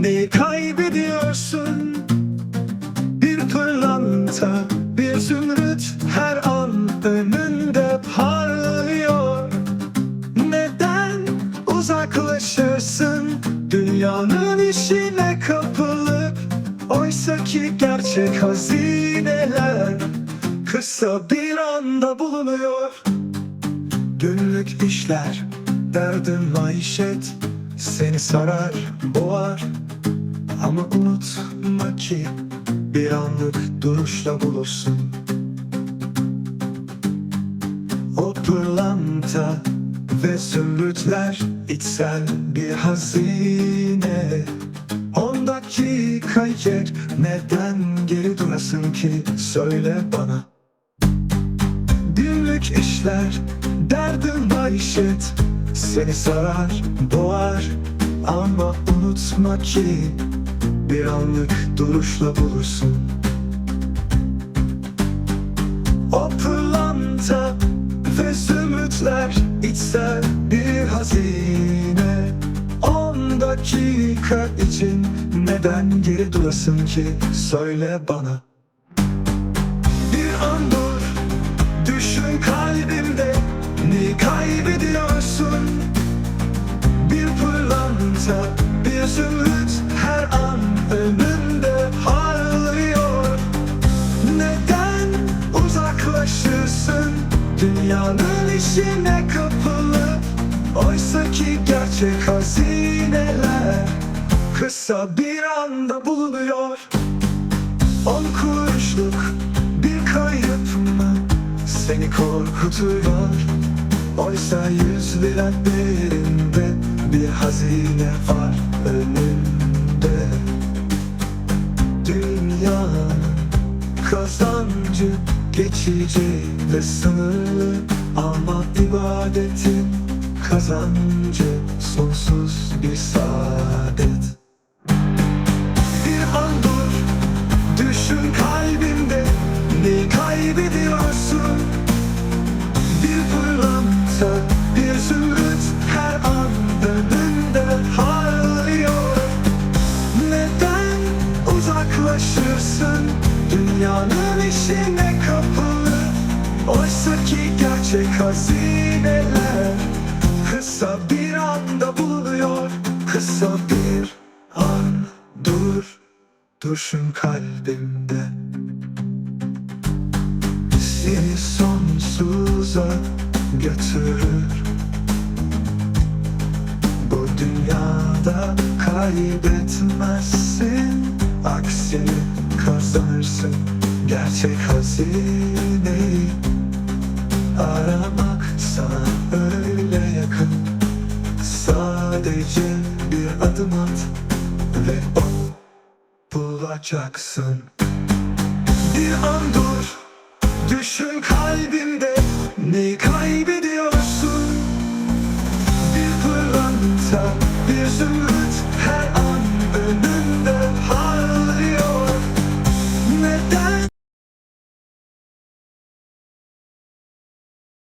Neyi kaybediyorsun. Bir pırlanta Bir zümrüt Her an önünde parlıyor. Neden uzaklaşırsın? Dünyanın işine kapılıp Oysa ki gerçek hazineler Kısa bir anda bulunuyor. Günlük işler, derdin maişet Seni sarar, boğar Ama unutma ki Bir anlık duruşla bulursun. O pırlanta ve zümrütler içsel bir hazine. On dakika yer neden geri durasın ki? Söyle bana. Günlük işler, derdin maişet Seni sarar, boğar. Ama unutma ki Bir anlık duruşla bulursun. O pırlanta ve zümrütler içsel bir hazine. On dakika için neden geri durasın ki? Söyle bana. Bir an dur Düşün kalbimde. Ne kaybediyorsun işine kapılıp Oysa ki gerçek hazineler kısa bir anda bulunuyor. On kuruşluk bir kayıp mı seni korkutuyor? Oysa yüz lira değerinde bir hazine var önünde. Dünyanın kazancı geçici ve sınırlı Ama ibadetin kazancı sonsuz bir saadet gerçek hazineler. Kısa bir anda bulunuyor Kısa bir an. Dur Dursun kalbimde. Seni sonsuza götürür. Bu dünyada kaybetmezsin. Aksini kazanırsın Gerçek hazineyi Aramak sana öyle yakın. Sadece bir adım at Ve onu bulacaksın. Bir an dur Düşün kalbinde Ne kaybediyorsun